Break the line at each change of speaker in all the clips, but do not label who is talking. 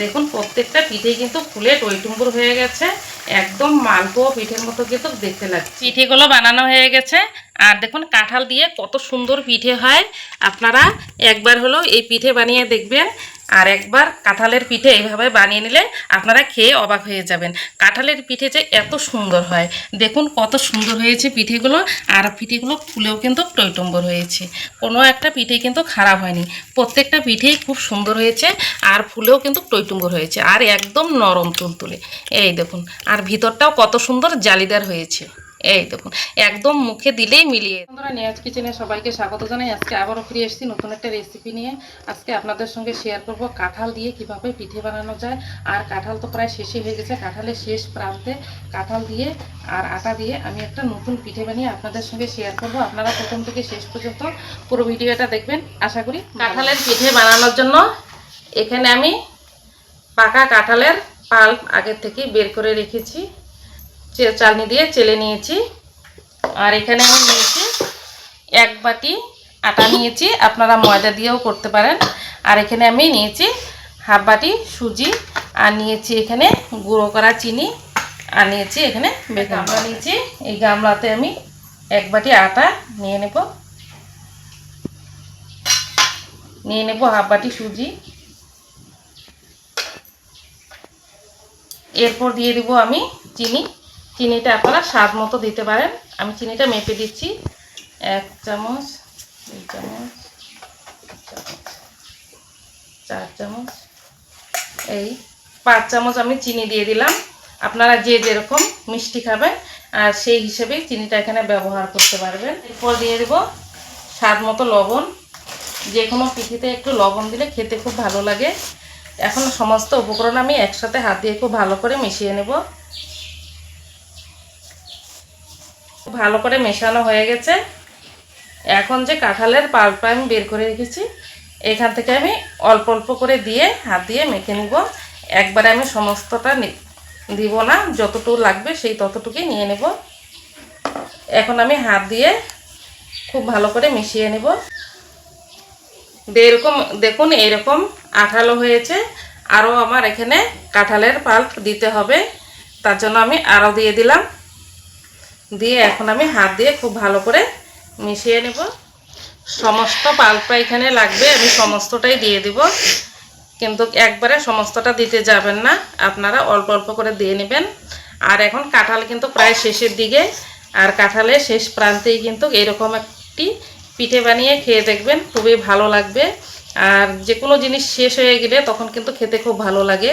দেখুন, প্রত্যেকটা পিঠে কিন্তু ফুলে টইটুম্বুর হয়ে গেছে। একদম মালপো পিঠের মতো কিন্তু দেখতে লাগছে। পিঠেগুলো বানানো হয়ে গেছে। আর দেখুন কাঁঠাল দিয়ে কত সুন্দর পিঠে হয়। আপনারা একবার হলো এই পিঠে বানিয়ে দেখবেন আর একবার কাঁঠালের পিঠে এইভাবে বানিয়ে নিলে আপনারা খেয়ে অবাক হয়ে যাবেন। কাঁঠালের পিঠে যে এত সুন্দর হয়। দেখুন কত সুন্দর হয়েছে পিঠেগুলো আর পিঠেগুলো ফুলেও কিন্তু টইটম্বর হয়েছে। কোনো একটা পিঠে কিন্তু খারাপ হয়নি। প্রত্যেকটা পিঠেই খুব সুন্দর হয়েছে আর ফুলেও কিন্তু টইটুম্বর হয়েছে। আর একদম নরম তুলতুলে। এই দেখুন, আর ভিতরটাও কত সুন্দর জালিদার হয়েছে। এই দেখুন একদম মুখে দিলেই মিলিয়ে বন্ধুরা নিয়াজ কিচেনে সবাইকে স্বাগত জানাই। আজকে আবারও ফিরে এসেছি নতুন একটা রেসিপি নিয়ে। আজকে আপনাদের সঙ্গে শেয়ার করব কাঁঠাল দিয়ে কীভাবে পিঠে বানানো যায়। আর কাঁঠাল তো প্রায় শেষই হয়ে গেছে। কাঁঠালের শেষ প্রান্তে কাঁঠাল দিয়ে আর আটা দিয়ে আমি একটা নতুন পিঠে বানিয়ে আপনাদের সঙ্গে শেয়ার করব। আপনারা প্রথম থেকে শেষ পর্যন্ত পুরো ভিডিওটা দেখবেন। আশা করি কাঁঠালের পিঠে বানানোর জন্য এখানে আমি পাকা কাঁঠালের পাল্প আগের থেকে বের করে রেখেছি। চালনি দিয়ে চেলে নিয়েছি। আর এখানে আমি নিয়েছি এক বাটি আটা নিয়েছি আপনারা ময়দা দিয়েও করতে পারেন। আর এখানে আমি নিয়েছি হাফ বাটি সুজি আর নিয়েছি এখানে গুঁড়ো করা চিনি আর নিয়েছি এখানে গামলা নিয়েছি এই গামলাতে আমি এক বাটি আটা নিয়ে নেব। নিয়ে নেব হাফ বাটি সুজি। এরপর দিয়ে দিব আমি চিনি। চিনিটা আপনারা স্বাদ মতো দিতে পারেন। আমি চিনিটা মেপে দিচ্ছি। এক চামচ দুই চামচ চামচ, চার চামচ। এই পাঁচ চামচ আমি চিনি দিয়ে দিলাম। আপনারা যে যেরকম মিষ্টি খাবেন আর সেই হিসেবে চিনিটা এখানে ব্যবহার করতে পারবেন। এরপর দিয়ে দেব স্বাদ মতো লবণ। যে কোনো পিঠিতে একটু লবণ দিলে খেতে খুব ভালো লাগে। এখন সমস্ত উপকরণ আমি একসাথে হাত দিয়ে খুব ভালো করে মিশিয়ে নেব খুব ভালো করে মেশানো হয়ে গেছে। এখন যে কাঁঠালের পাল্পটা আমি বের করে রেখেছি, এখান থেকে আমি অল্প অল্প করে দিয়ে হাত দিয়ে মেখে নিব। একবারে আমি সমস্তটা দিব না, যতটুকু লাগবে সেই ততটুকুই নিয়ে নেব। এখন আমি হাত দিয়ে খুব ভালো করে মিশিয়ে নেব। এরকম দেখুন, এরকম আঠালো হয়েছে। আরও আমার এখানে কাঁঠালের পাল্প দিতে হবে। তার জন্য আমি আরও দিয়ে দিলাম। দিয়ে এখন আমি হাত দিয়ে খুব ভালো করে মিশিয়ে নেব। সমস্ত পাল্পটা এখানে লাগবে, আমি সমস্তটাই দিয়ে দিব। কিন্তু একবারে সমস্তটা দিতে যাবেন না, আপনারা অল্প অল্প করে দিয়ে নেবেন। আর এখন কাঁঠাল কিন্তু প্রায় শেষের দিকে, আর কাঁঠালের শেষ প্রান্তেই কিন্তু এরকম একটি পিঠে বানিয়ে খেয়ে দেখবেন, খুবই ভালো লাগবে। আর যে কোনো জিনিস শেষ হয়ে গেলে তখন কিন্তু খেতে খুব ভালো লাগে।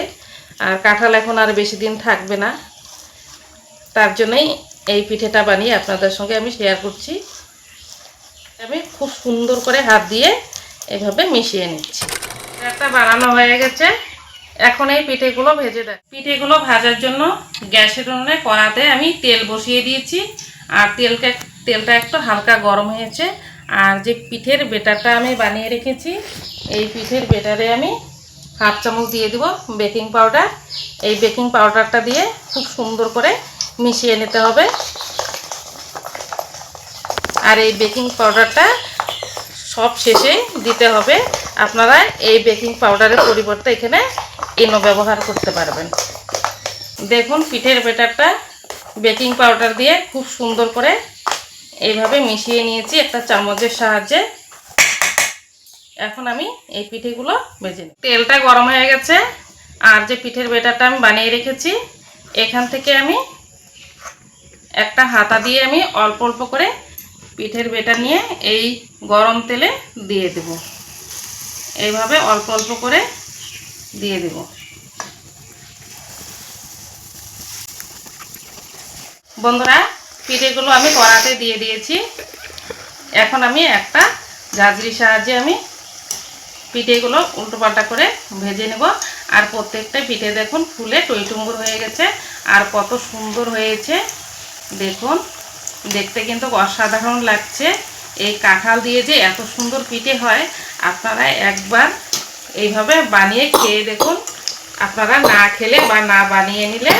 আর কাঁঠাল এখন আর বেশি দিন থাকবে না। তার জন্যই এই পিঠেটা বানিয়ে আপনাদের সঙ্গে আমি শেয়ার করছি। আমি খুব সুন্দর করে হাত দিয়ে এভাবে মিশিয়ে নিচ্ছি। একটা বানানো হয়ে গেছে। এখন এই পিঠেগুলো ভেজে দেয় পিঠেগুলো ভাজার জন্য গ্যাসের উনুনে কড়াতে আমি তেল বসিয়ে দিয়েছি। আর তেলটা তেলটা একটু হালকা গরম হয়েছে। আর যে পিঠের বেটারটা আমি বানিয়ে রেখেছি, এই পিঠের বেটারে আমি হাফ চামচ দিয়ে দিব বেকিং পাউডার। এই বেকিং পাউডারটা দিয়ে খুব সুন্দর করে মিশিয়ে নিতে হবে। আর এই বেকিং পাউডারটা সব শেষে দিতে হবে। আপনারা এই বেকিং পাউডারের পরিবর্তে এখানে ইনো ব্যবহার করতে পারবেন। দেখুন, পিঠের বেটারটা বেকিং পাউডার দিয়ে খুব সুন্দর করে এইভাবে মিশিয়ে নিয়েছি একটা চামচের সাহায্যে। এখন আমি এই পিঠেগুলো ভেজে নিই। তেলটা গরম হয়ে গেছে। আর যে পিঠের বেটারটা আমি বানিয়ে রেখেছি, এখান থেকে আমি একটা হাতা দিয়ে আমি অল্প অল্প করে পিঠের বেটা নিয়ে এই গরম তেলে দিয়ে দেব। এইভাবে অল্প অল্প করে দিয়ে দেব। বন্ধুরা, পিঠেগুলো আমি কড়াতে দিয়ে দিয়েছি। এখন আমি একটা ঝাঁঝরির সাহায্যে আমি পিঠেগুলো উল্টোপাল্টা করে ভেজে নেব। আর প্রত্যেকটা পিঠে দেখুন, ফুলে টইটুম্বুর হয়ে গেছে। আর কত সুন্দর হয়েছে। দেখুন, দেখতে কিন্তু অসাধারণ লাগছে। এই কাঁঠাল দিয়ে যে এত সুন্দর পিঠে হয়, আপনারা একবার এইভাবে বানিয়ে খেয়ে দেখুন। আপনারা না খেলে বা না বানিয়ে নিলে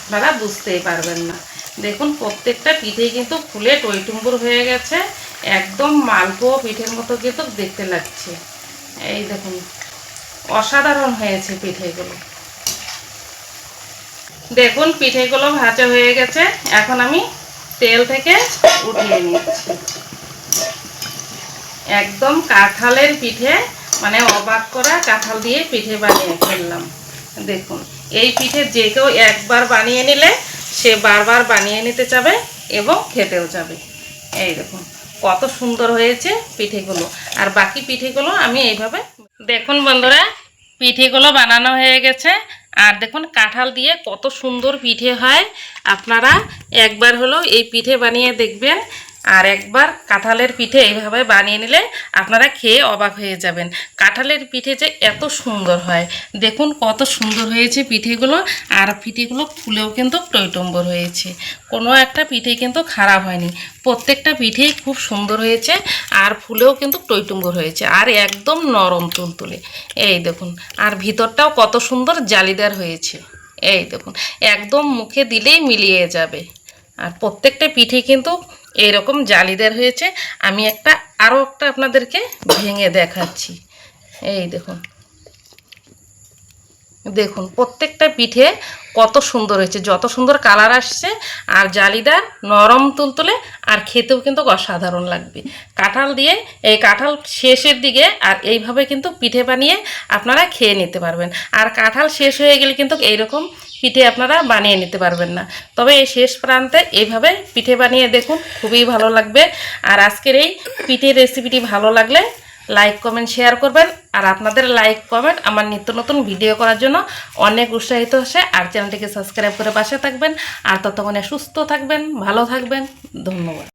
আপনারা বুঝতেই পারবেন না। দেখুন, প্রত্যেকটা পিঠেই কিন্তু ফুলে টইটুম্বুর হয়ে গেছে। একদম মালপোয়া পিঠের মতো কিন্তু দেখতে লাগছে। এই দেখুন, অসাধারণ হয়েছে পিঠেগুলো। দেখুন, পিঠেগুলো ভাজা হয়ে গেছে। এখন আমি তেল থেকে উঠিয়ে নিচ্ছি। একদম কাঁঠালের পিঠে মানে অবাক করা কাঁঠাল দিয়ে পিঠে বানিয়ে ফেললাম। দেখুন, এই পিঠে যে কেউ একবার বানিয়ে নিলে, সে বারবার বানিয়ে নিতে চাবে এবং খেতেও যাবে এই দেখুন, কত সুন্দর হয়েছে পিঠেগুলো। আর বাকি পিঠেগুলো আমি এইভাবে দেখুন বন্ধুরা, পিঠেগুলো বানানো হয়ে গেছে। আর দেখুন কাঁঠাল দিয়ে কত সুন্দর পিঠে হয়। আপনারা একবার হলো এই পিঠে বানিয়ে দেখবেন। আর একবার কাঁঠালের পিঠে এইভাবে বানিয়ে নিলে আপনারা খেয়ে অবাক হয়ে যাবেন। কাঁঠালের পিঠে যে এত সুন্দর হয়, দেখুন কত সুন্দর হয়েছে পিঠেগুলো আর পিঠেগুলো ফুলেও কিন্তু টইটম্বর হয়েছে। কোনো একটা পিঠে কিন্তু খারাপ হয়নি, প্রত্যেকটা পিঠেই খুব সুন্দর হয়েছে আর ফুলেও কিন্তু টইটুম্বর হয়েছে আর একদম নরম তুলতুলে। এই দেখুন, আর ভিতরটাও কত সুন্দর জালিদার হয়েছে। এই দেখুন, একদম মুখে দিলেই মিলিয়ে যাবে। আর প্রত্যেকটা পিঠে কিন্তু এইরকম জালিদার হয়েছে। আমি একটা আরও একটা আপনাদেরকে ভেঙে দেখাচ্ছি। এই দেখুন। দেখুন, প্রত্যেকটা পিঠে কত সুন্দর হয়েছে, যত সুন্দর কালার আসছে, আর জালিদার নরম তুলতুলে, আর খেতেও কিন্তু অসাধারণ লাগবে। কাঁঠাল দিয়ে, এই কাঁঠাল শেষের দিকে, আর এইভাবে কিন্তু পিঠে বানিয়ে আপনারা খেয়ে নিতে পারবেন। আর কাঁঠাল শেষ হয়ে গেলে কিন্তু এইরকম পিঠে আপনারা বানিয়ে নিতে পারবেন না। তবে এই শেষ প্রান্তে এইভাবে পিঠে বানিয়ে দেখুন, খুবই ভালো লাগবে। আর আজকের এই পিঠের রেসিপিটি ভালো লাগলে লাইক কমেন্ট শেয়ার করবেন। আর আপনাদের লাইক কমেন্ট আমার নিত্য নতুন ভিডিও করার জন্য অনেক উৎসাহিত হচ্ছে। আর চ্যানেলটিকে সাবস্ক্রাইব করে পাশে থাকবেন। আর ততক্ষণে সুস্থ থাকবেন, ভালো থাকবেন। ধন্যবাদ।